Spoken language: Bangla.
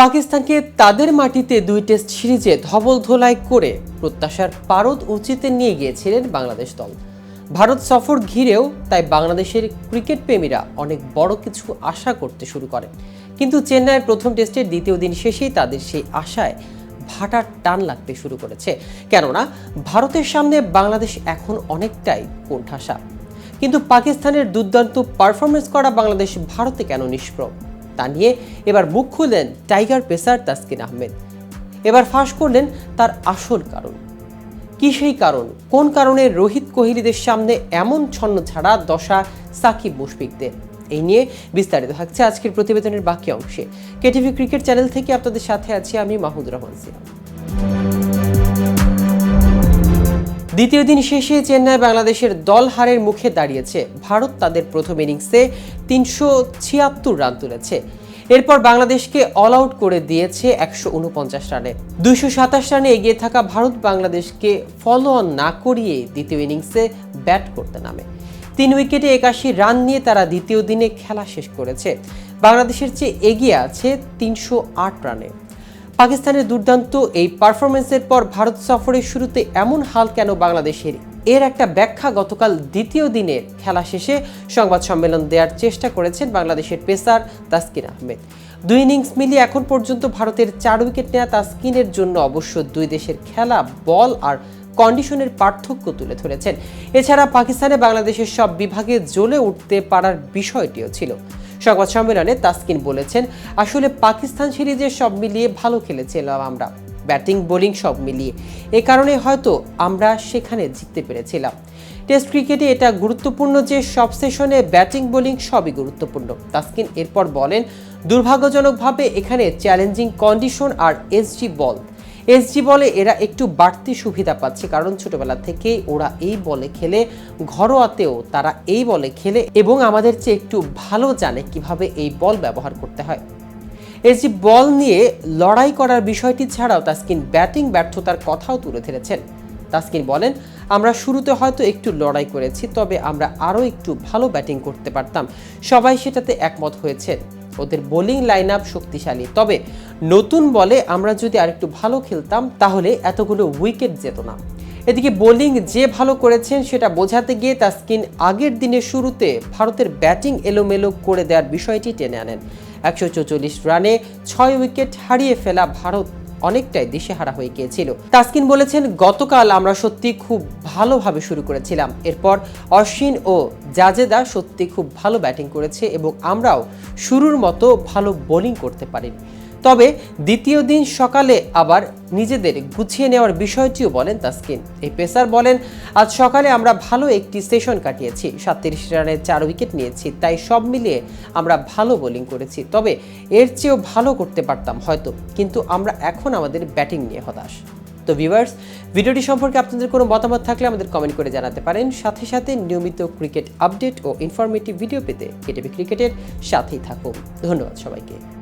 পাকিস্তানকে তাদের মাটিতে দুই টেস্ট সিরিজে ধবল ধোলাই করে প্রত্যাশার পারদ উঁচিতে নিয়ে গিয়েছিলেন বাংলাদেশ দল। ভারত সফর ঘিরেও তাই বাংলাদেশের ক্রিকেট প্রেমীরা অনেক বড় কিছু আশা করতে শুরু করে। কিন্তু চেন্নাইয়ের প্রথম টেস্টের দ্বিতীয় দিন শেষেই তাদের সেই আশায় ভাটার টান লাগতে শুরু করেছে। কেননা, ভারতের সামনে বাংলাদেশ এখন অনেকটাই কোণঠাসা। কিন্তু পাকিস্তানের দুর্দান্ত পারফরমেন্স করা বাংলাদেশ ভারতে কেন নিষ্প্রভ? তা নিয়ে এবার মুখ খুললেন টাইগার পেসার তাসকিন আহমেদ। এবার ফাঁস করলেন তার আসল কারণ। কি সেই কারণ? কোন কারণে রোহিত কোহলিদের সামনে এমন ছন্ন ছাড়া দশা সাকিব মুশফিকদের? এই নিয়ে বিস্তারিত থাকছে আজকের প্রতিবেদনের বাকি অংশে। কেটিভি ক্রিকেট চ্যানেল থেকে আপনাদের সাথে আছি আমি মাহমুদুর রহমান সিয়াম দ্বিতীয় দিন শেষে চেন্নাই বাংলাদেশের দল হারের মুখে দাঁড়িয়েছে। ভারত তাদের প্রথম ইনিংসে তিনশো ছিয়াত্তর রান তুলেছে। এরপর বাংলাদেশকে অল আউট করে দিয়েছে একশো উনপঞ্চাশ রানে। দুইশো সাতাশ রানে এগিয়ে থাকা ভারত বাংলাদেশকে ফলো অন না করিয়ে দ্বিতীয় ইনিংসে ব্যাট করতে নামে। তিন উইকেটে একাশি রান নিয়ে তারা দ্বিতীয় দিনে খেলা শেষ করেছে। বাংলাদেশের চেয়ে এগিয়ে আছে তিনশো আট রানে। পাকিস্তানের দুর্দান্ত এই পারফরমেন্সের পর ভারত সফরের শুরুতে এমন হাল কেন বাংলাদেশের? এর একটা ব্যাখ্যা গতকাল দ্বিতীয় দিনের খেলা শেষে সংবাদ সম্মেলন দেওয়ার চেষ্টা করেছেন বাংলাদেশের পেসার তাসকিন আহমেদ। দুই ইনিংস মিলিয়ে এখন পর্যন্ত ভারতের চার উইকেট নেওয়া তাসকিনের জন্য অবশ্য দুই দেশের খেলা বল আর কন্ডিশনের পার্থক্য তুলে ধরেছেন। এছাড়া পাকিস্তানে বাংলাদেশের সব বিভাগে জ্বলে উঠতে পারার বিষয়টিও ছিল। সংবাদ সম্মেলনে তাসকিন বলেছেন, আসলে পাকিস্তান সিরিজে সব মিলিয়ে ভালো খেলেছিলাম আমরা। ব্যাটিং, বোলিং সব মিলিয়ে। এ কারণে হয়তো আমরা সেখানে জিততে পেরেছিলাম। টেস্ট ক্রিকেটে এটা গুরুত্বপূর্ণ যে সব সেশনে ব্যাটিং, বোলিং সবই গুরুত্বপূর্ণ। তাসকিন এরপর বলেন, দুর্ভাগ্যজনকভাবে এখানে চ্যালেঞ্জিং কন্ডিশন আর এসজি বল। এসজি বলে এরা একটু বাড়তি সুবিধা পাচ্ছে, কারণ ছোটবেলা থেকেই ওরা এই বলে খেলে, ঘরোয়াতেও তারা এই বলে খেলে এবং আমাদের চেয়ে একটু ভালো জানে কীভাবে এই বল ব্যবহার করতে হয়। এসজি বল নিয়ে লড়াই করার বিষয়টি ছাড়াও তাসকিন ব্যাটিং ব্যর্থতার কথাও তুলে ধরেছেন। তাসকিন বলেন আমরা শুরুতে হয়তো একটু লড়াই করেছি, তবে আমরা আরও একটু ভালো ব্যাটিং করতে পারতাম। সবাই সেটাতে একমত হয়েছে ওদের বোলিং লাইন আপ শক্তিশালী। তবে নতুন বলে আমরা যদি আরেকটু ভালো খেলতাম, তাহলে এতগুলো উইকেট যেত না। এদিকে বোলিং যে ভালো করেছেন, সেটা বোঝাতে গিয়ে তাসকিন আগের দিনের শুরুতে ভারতের ব্যাটিং এলোমেলো করে দেওয়ার বিষয়টি টেনে আনেন। একশো রানে ছয় উইকেট হারিয়ে ফেলা ভারত অনেকটাই দিশেহারা হয়ে গিয়েছিল। তাসকিন বলেছেন, গতকাল আমরা সত্যি খুব ভালোভাবে শুরু করেছিলাম। এরপর অশ্বিন ও জাজেদা সত্যি খুব ভালো ব্যাটিং করেছে এবং আমরাও শুরুর মতো ভালো বোলিং করতে পারিনি। তবে দ্বিতীয় দিন সকালে আবার নিজেদের গুছিয়ে নেওয়ার বিষয়টিও বলেন তাসকিন। এই পেসার বলেন, আজ সকালে আমরা ভালো একটি সেশন কাটিয়েছি। সাতত্রিশ রানের চার উইকেট নিয়েছি, তাই সব মিলিয়ে আমরা ভালো বোলিং করেছি। তবে এর চেয়েও ভালো করতে পারতাম হয়তো, কিন্তু আমরা এখন আমাদের ব্যাটিং নিয়ে হতাশ। তো ভিউয়ার্স, ভিডিওটি সম্পর্কে আপনাদের কোনো মতামত থাকলে আমাদের কমেন্ট করে জানাতে পারেন। সাথে সাথে নিয়মিত ক্রিকেট আপডেট ও ইনফরমেটিভ ভিডিও পেতে কেটিভি ক্রিকেটের সাথেই থাকুন। ধন্যবাদ সবাইকে।